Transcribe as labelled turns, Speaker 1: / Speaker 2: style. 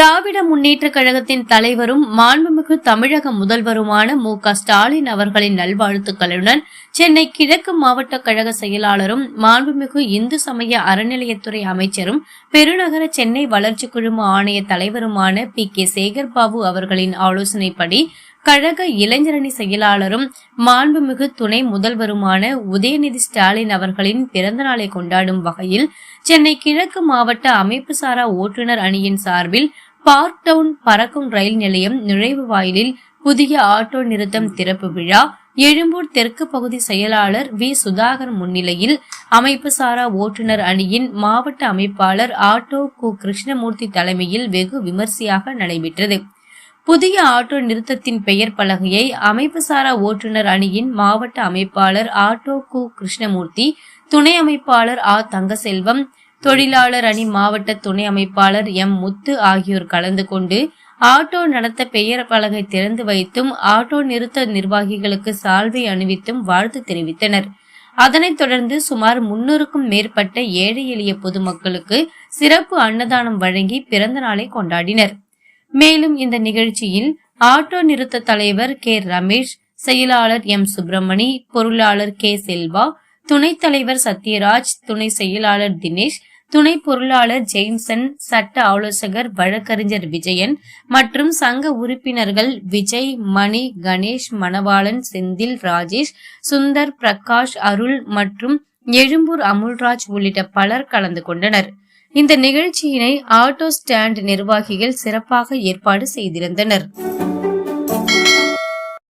Speaker 1: திராவிட முன்னேற்ற கழகத்தின் தலைவரும் மாண்புமிகு தமிழக முதல்வருமான மு. க. ஸ்டாலின் அவர்களின் நல்வாழ்த்துக்களுடன் சென்னை கிழக்கு மாவட்ட கழக செயலாளரும் மாண்புமிகு இந்து சமய அறநிலையத்துறை அமைச்சரும் பெருநகர சென்னை வளர்ச்சி குழும ஆணைய தலைவருமான பி. கே. சேகர்பாபு அவர்களின் ஆலோசனைப்படி கழக இளைஞரணி செயலாளரும் மாண்புமிகு துணை முதல்வருமான உதயநிதி ஸ்டாலின் அவர்களின் பிறந்த நாளை கொண்டாடும் வகையில் சென்னை கிழக்கு மாவட்ட அமைப்புசாரா ஓட்டுநர் அணியின் சார்பில் பார்க் டவுன் பறக்கும் ரயில் நிலையம் நுழைவு வாயிலில் புதிய ஆட்டோ நிறுத்தம் திறப்பு விழா. எழும்பூர் தெற்கு பகுதி செயலாளர் வி. சுதாகர் முன்னிலையில் அமைப்பு சாரா ஓட்டுநர் அணியின் மாவட்ட அமைப்பாளர் ஆட்டோ கு. கிருஷ்ணமூர்த்தி தலைமையில் வெகு விமர்சையாக நடைபெற்றது. புதிய ஆட்டோ நிறுத்தத்தின் பெயர் பலகையை அமைப்பு சாரா ஓட்டுநர் அணியின் மாவட்ட அமைப்பாளர் ஆட்டோ கு. கிருஷ்ணமூர்த்தி துணை அமைப்பாளர் ஆ. தங்கசெல்வம் தொழிலாளர் அணி மாவட்ட துணை அமைப்பாளர் எம். முத்து ஆகியோர் கலந்து கொண்டு ஆட்டோ நடத்த பெயர் பலகை திறந்து வைத்தும் ஆட்டோ நிறுத்த நிர்வாகிகளுக்கு சால்வை அணிவித்தும் வாழ்த்து தெரிவித்தனர். அதனைத் தொடர்ந்து சுமார் முன்னூறுக்கும் மேற்பட்ட ஏழை எளிய பொதுமக்களுக்கு சிறப்பு அன்னதானம் வழங்கி பிறந்த நாளை கொண்டாடினர். மேலும் இந்த நிகழ்ச்சியில் ஆட்டோ நிறுத்த தலைவர் கே. ரமேஷ் செயலாளர் எம். சுப்பிரமணி பொருளாளர் கே. செல்வா துணைத் தலைவர் சத்யராஜ் துணை செயலாளர் தினேஷ் துணை பொருளாளர் ஜெயின்சன் சட்ட ஆலோசகர் வழக்கறிஞர் விஜயன் மற்றும் சங்க உறுப்பினர்கள் விஜய் மணி கணேஷ் மணவாளன் செந்தில் ராஜேஷ் சுந்தர் பிரகாஷ் அருள் மற்றும் எழும்பூர் அமுல்ராஜ் உள்ளிட்ட பலர் கலந்து கொண்டனர். இந்த நிகழ்ச்சியினை ஆட்டோ ஸ்டாண்ட் நிர்வாகிகள் சிறப்பாக ஏற்பாடு செய்திருந்தனர்.